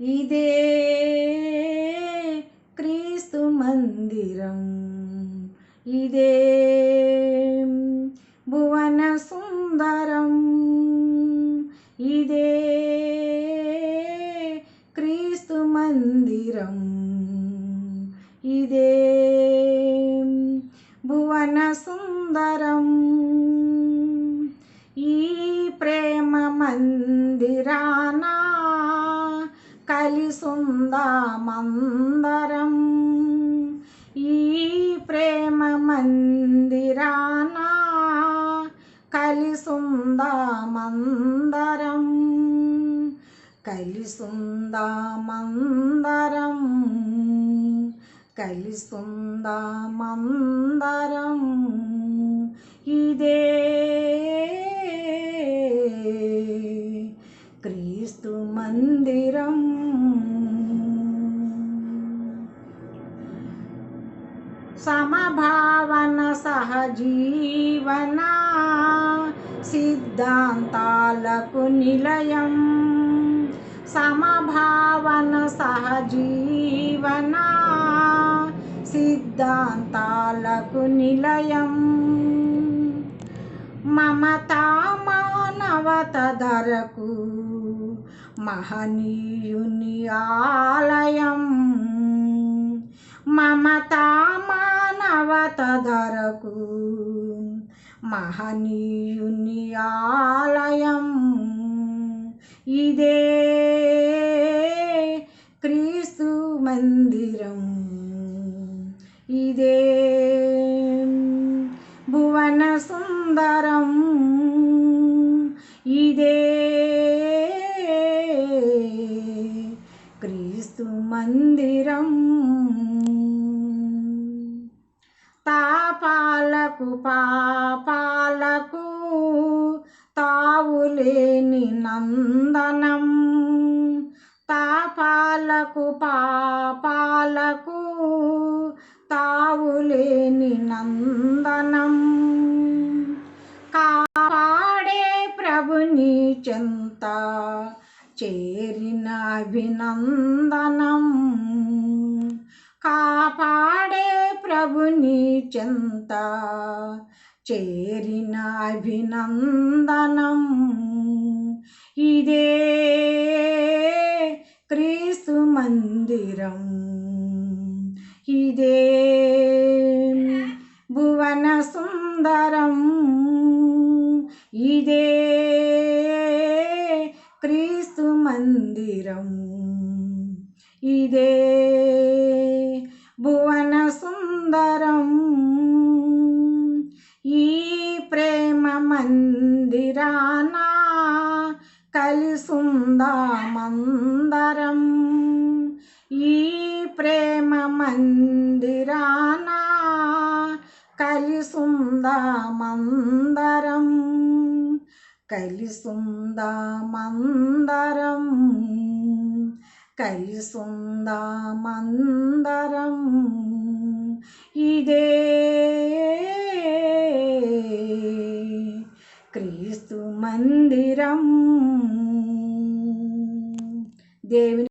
ఇదే క్రీస్తు మందిరం. ఇదే భువన సుందరం. ఇదే క్రీస్తు మందిరం. ఇదే భువన సుందరం. ఈ ప్రేమ మందిరం కలిసుందామందరం. ఈ ప్రేమ మందిరాన కలిసుందామందరం. కలిసుందామందరం. కలిసుందామందరం. ఇదే క్రీస్తు మంది సమభావన సహజీవన సిద్ధాంతాలకు నిలయం. సమభావన సహజీవన సిద్ధాంతాలకు నిలయం. మమతా మానవత ధరకు మహనీయుని ఆలయం. మమతా మానవత ధరకు మహనీయుని ఆలయం ఇదే క్రీస్తు మందిరం. ఇదే భువన సుందరం. ఇదే క్రీస్తు మందిరం. పాపాలకు పాపాలకు తావులేని నందనం. తాపాలకు పాపాలకు తావులేని నందనం. కాపాడే ప్రభుని చెంత చేరిన అభినందనం. కాపాడే నీ చెంత చేరిన అభినందనం. ఇదే క్రీస్తు మందిరం. ఇదే భువన సుందరం. ఇదే క్రీస్తు మందిరం. ఇదే మందిరానా కలిసుందామందరం ఈ ప్రేమ మందిరానా కలిసుందామందరం కలిసుందామందరం కలిసుందామందరం ఇదే మందిరం దేవుని